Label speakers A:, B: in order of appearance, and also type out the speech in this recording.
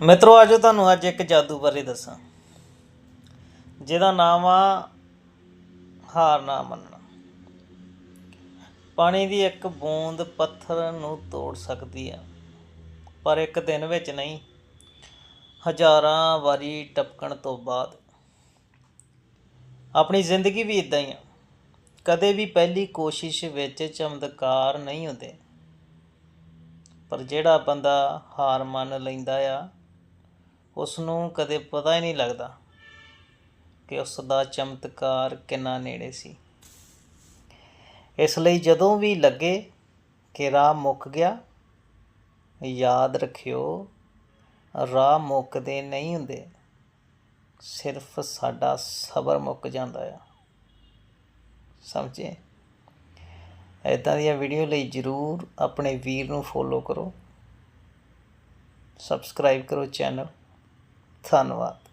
A: ਮਿੱਤਰੋ ਆਜੋ ਤੁਹਾਨੂੰ ਅੱਜ ਇੱਕ ਜਾਦੂ ਬਾਰੇ ਦੱਸਾਂ। ਜਿਹਦਾ ਨਾਮ ਆ ਹਾਰ ਨਾ ਮੰਨਣਾ। ਪਾਣੀ ਦੀ ਇੱਕ ਬੂੰਦ ਪੱਥਰ ਨੂੰ ਤੋੜ ਸਕਦੀ ਆ, ਪਰ ਇੱਕ ਦਿਨ ਵਿੱਚ ਨਹੀਂ, ਹਜ਼ਾਰਾਂ ਵਾਰੀ ਟਪਕਣ ਤੋਂ ਬਾਅਦ। ਆਪਣੀ ਜ਼ਿੰਦਗੀ ਵੀ ਇਦਾਂ ਹੀ ਆ। ਕਦੇ ਵੀ ਪਹਿਲੀ ਕੋਸ਼ਿਸ਼ ਵਿੱਚ ਚਮਤਕਾਰ ਨਹੀਂ ਹੁੰਦੇ। ਪਰ ਜਿਹੜਾ ਬੰਦਾ ਹਾਰ ਮੰਨ ਲੈਂਦਾ ਆ ਉਸ ਨੂੰ ਕਦੇ ਪਤਾ ਹੀ ਨਹੀਂ ਲੱਗਦਾ ਕਿ ਉਸ ਦਾ ਚਮਤਕਾਰ ਕਿੰਨਾ ਨੇੜੇ ਸੀ। ਇਸ ਲਈ ਜਦੋਂ ਵੀ ਲੱਗੇ ਕਿ ਰਾਹ ਮੁੱਕ ਗਿਆ, ਯਾਦ ਰੱਖਿਓ, ਰਾਹ ਮੁੱਕਦੇ ਨਹੀਂ ਹੁੰਦੇ, ਸਿਰਫ ਸਾਡਾ ਸਬਰ ਮੁੱਕ ਜਾਂਦਾ ਆ। ਸਮਝੇ? ਇਦਾਂ ਦੀਆਂ ਵੀਡੀਓ ਲਈ ਜਰੂਰ ਆਪਣੇ ਵੀਰ ਨੂੰ ਫੋਲੋ ਕਰੋ। ਸਬਸਕ੍ਰਾਈਬ ਕਰੋ ਚੈਨਲ ਧੰਨਵਾਦ।